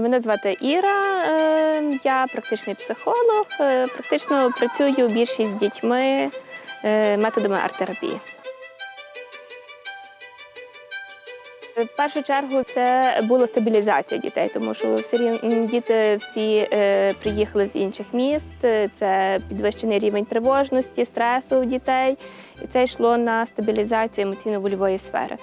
Мене звати Іра, е, я практичний психолог. Е, Практично працюю більшість з дітьми е, методами арт-терапії. В першу чергу це була стабілізація дітей, тому що діти всі приїхали з інших міст. Це підвищений рівень тривожності, стресу у дітей, і це йшло на стабілізацію емоційно-вольової сфери.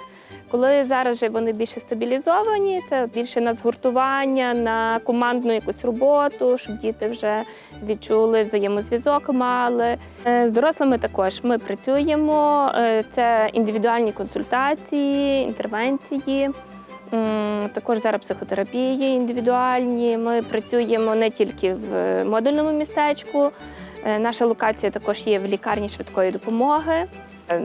Коли зараз вже вони більше стабілізовані, це більше на згуртування, на командну якусь роботу, щоб діти вже відчули взаємозв'язок, мали. Е, З дорослими також ми працюємо. Е, Це індивідуальні консультації, інтервенції. Також зараз психотерапії індивідуальні. Ми працюємо не тільки в модульному містечку. Е, Наша локація також є в лікарні швидкої допомоги. Е,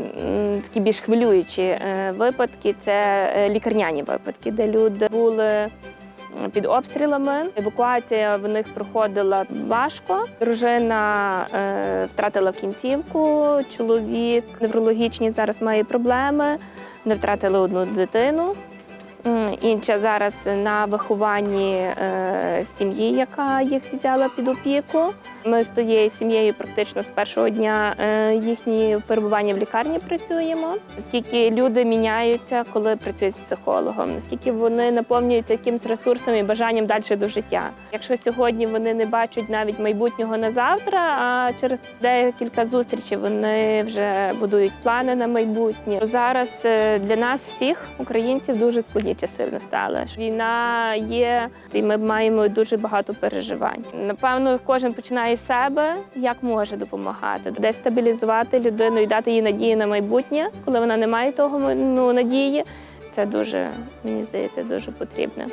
Такі більш хвилюючі е, випадки це лікарняні випадки, де люди були під обстрілами. Евакуація в них проходила важко. Дружина втратила кінцівку, чоловік неврологічні зараз має проблеми. Вони втратили одну дитину. Інша зараз на вихованні сім'ї, яка їх взяла під опіку. Ми з тією сім'єю практично з першого дня е, їхні перебування в лікарні працюємо. Наскільки люди міняються, коли працюють з психологом, наскільки вони наповнюються якимось ресурсом і бажанням далі до життя. Якщо сьогодні вони не бачать навіть майбутнього на завтра, а через декілька зустрічей вони вже будують плани на майбутнє. Зараз е, для нас всіх українців дуже складні часи настали. Війна є, і ми маємо дуже багато переживань. Напевно, кожен починає з себе, як може допомагати, десь стабілізувати людину і дати їй надію на майбутнє, коли вона не має того ну, надії. Це дуже мені здається дуже потрібно.